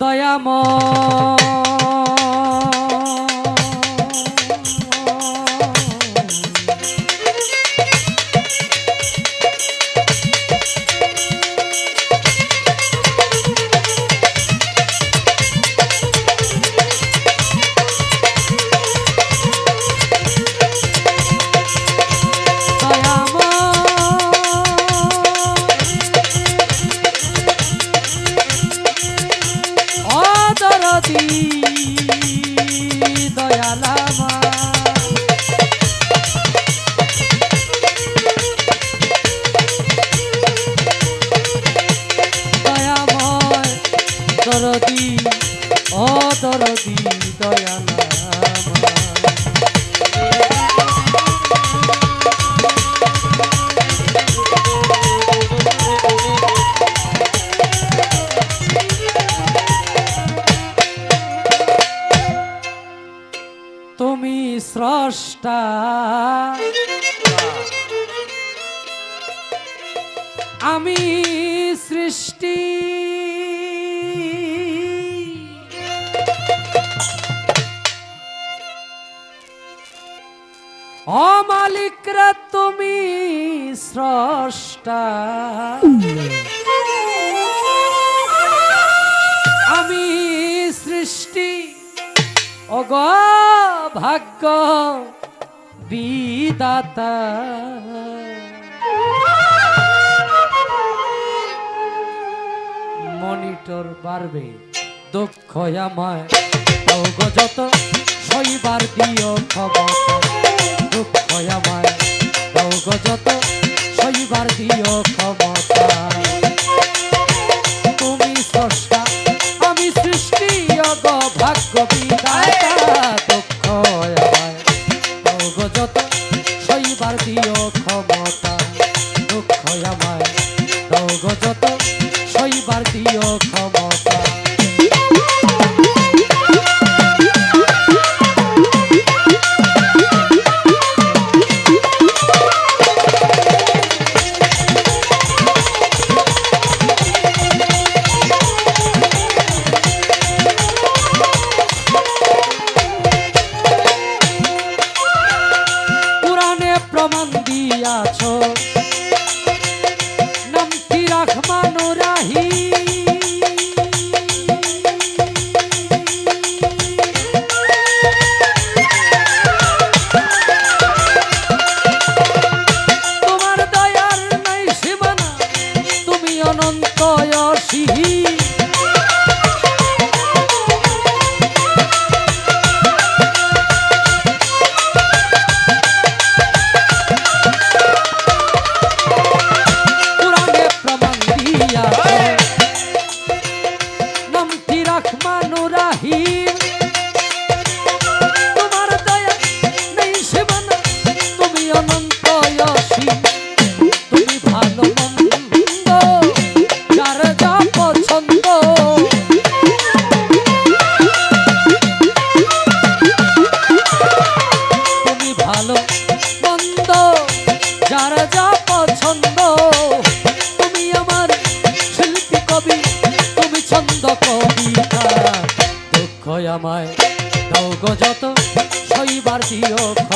দয়াময়। স্রষ্টা। আমি সৃষ্টি। অমালিকরা তুমি স্রষ্টা। আমি সৃষ্টি। অগ ভাগ্য বিদাতা। মনিটর বাড়বে দুঃখ আমায়। যত শৈবার দিও খবর দুঃখ আমায়। যত শৈবার দিও খবর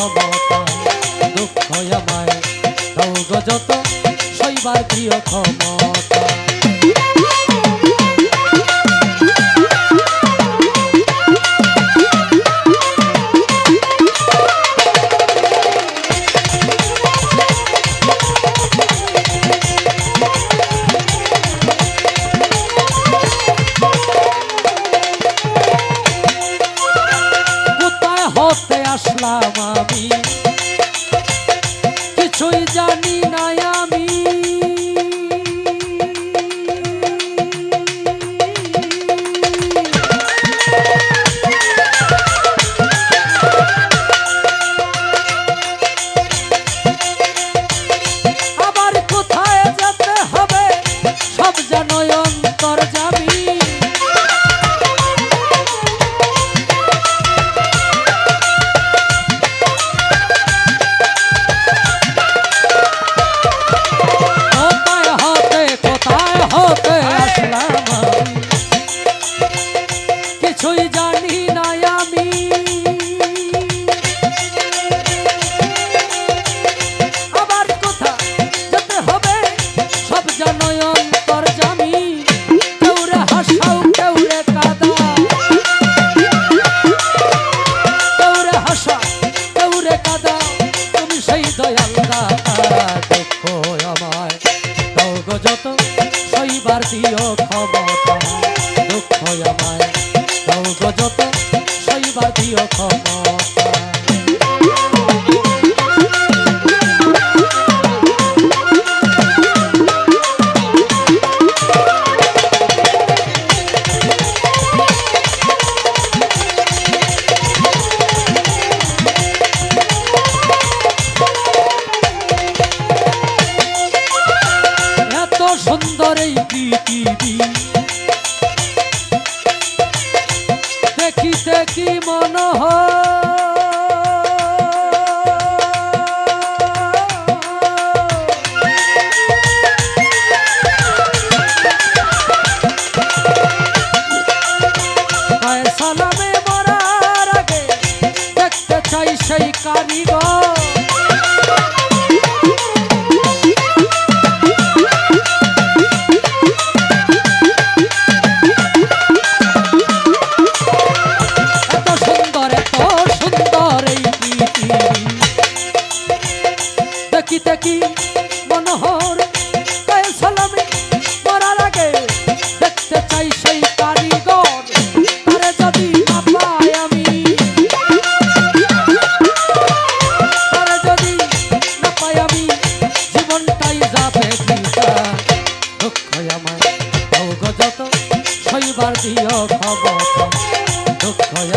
ক্ষমতা দুঃখ যত শৈবার প্রিয় ক্ষমতা চাই সেই কারিগর।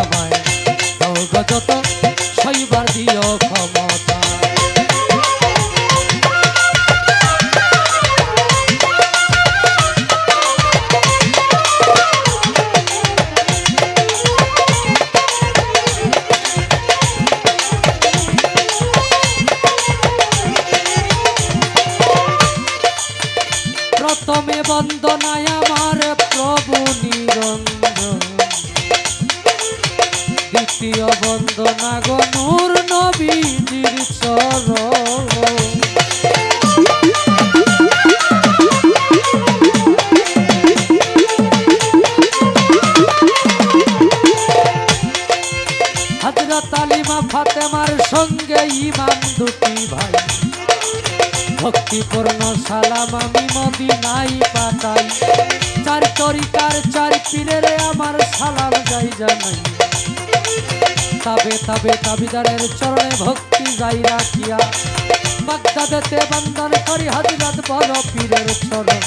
আমায়। যত শৈবার দিও ক্ষমতা। প্রথমে বন্দনায় আমার প্রভু নিরঞ্জন। দ্বিতীয় বন্দনা গো নূর নবীজির চরণ। আলিমা ফাতেমার সঙ্গে ইমাম দুটি ভাই। ভক্তিপূর্ণ সালাম আমি মদিনাই পাঠাই। চার তরিকার চার পীরের আমার সালাম যাই জানাই। তবে তবে তাবিদারের চরণে ভক্তি যাই রাখিয়া বাগদাদেতে বন্দন করি, হজরত বড় পীরের চরণ।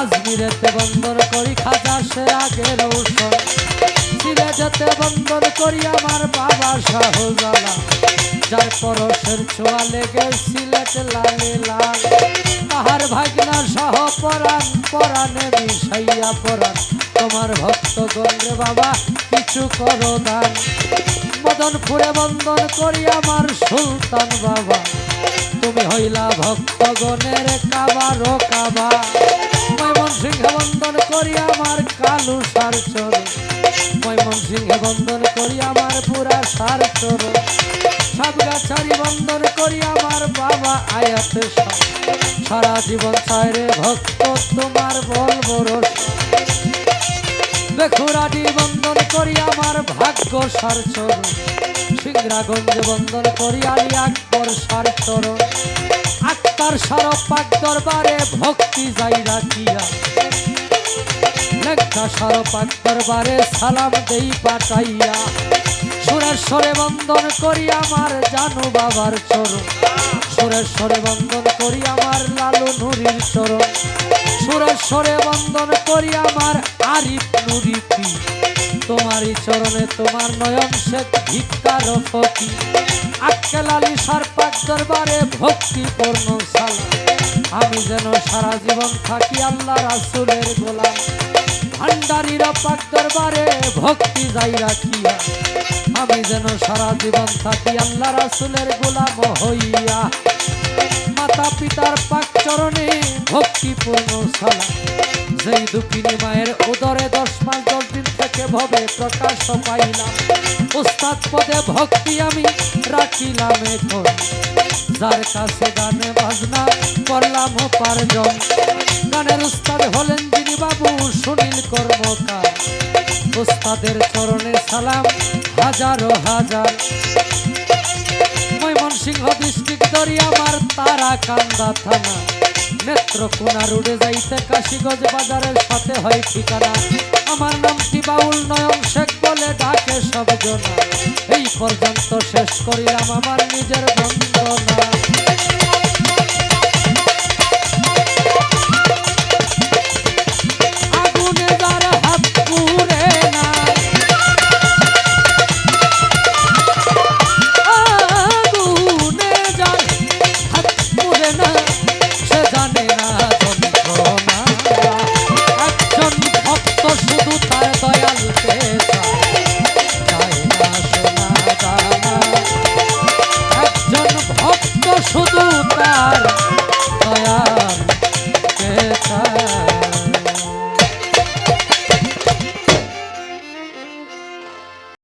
আজমিরেতে বন্দন করি, খাজা সে আগে রৌশন সিলেটেতে বন্দন করি, আমার বাবা শাহজালা যার পরশের ছোঁয়া লেগে সিলেট লালে লাল। তাহার ভাগনা সহ পরাণ, পরাণে মিশাইয়া পরাণ। তোমার ভক্ত গন্ডে বাবা কিছু করো দান মদনপুরে বন্দন করি আমার সুলতান বাবা। তুমি হইলা ভক্তগণের কাবারও কাবা। ময়মন সিংহ বন্দন করি আমার কালু সার চরণ ময়মন সিংহ বন্দন করি আমার পুরা সার চরণ সাবগাছারি বন্দন করি আমার বাবা আয়াতে। সারা। জীবন চাইরে ভক্ত তোমার বল বরস। বেখুরাটি বন্দন করি আমার ভাগ্য সার চরণ। সিংরাগঞ্জ বন্দন করি আলী আকবর সার চরণ। আক্তার সার পাক দরবারে ভক্তি যাই রাখিয়া। লেখা সার পাক দরবারে সালাম দেই পাঠাইয়া। সুরেশ্বরে বন্দন করি আমার জানু বাবার চরণ। সুরেশ্বরে বন্দন করি আমার লালু নুরির চরণ। সুরেশ্বরে বন্দন করি আমার আরিফ নুরি তোমারই চরণে তোমার নয়ন শেখ ভিক্ষার ফকি আক্কেল আলী সারপাক দরবারে ভক্তি পূর্ণ সালা আমি যেন সারা জীবন থাকি আল্লাহ রাসুলের গোলাম। ভান্ডারির পাক দরবারে ভক্তি যাই রাখিয়া। আমি যেন সারা জীবন থাকি আল্লাহ রাসুলের গোলাম হইয়া। পিতার পাক চরণে ভক্তিপূর্ণ সালা যেই দুঃখিনী মায়ের উদরে দশ মাস দশ দিন থেকে ভবে প্রকাশ পাইলাম। উস্তাদ পদে ভক্তি আমি রাখিলাম এখন। যার কাছে গানে বাজনা করলাম উপার্জন। গানের উস্তাদ হলেন যিনি বাবু সুনীল কর্মকার। উস্তাদের চরণে সালাম হাজারো হাজার। ময়মনসিংহ ডিস্ট্রিক্ট আমার তারা কান্দা থানা নেত্রকোনা রোডে যাইতে কাশিগঞ্জ বাজারের সাথে হয় ঠিকানা। আমার নামটি বাউল নয়ন শেখ বলে ডাকে সব জনা। এই পর্যন্ত শেষ করিলাম আমার নিজের বন্দনা।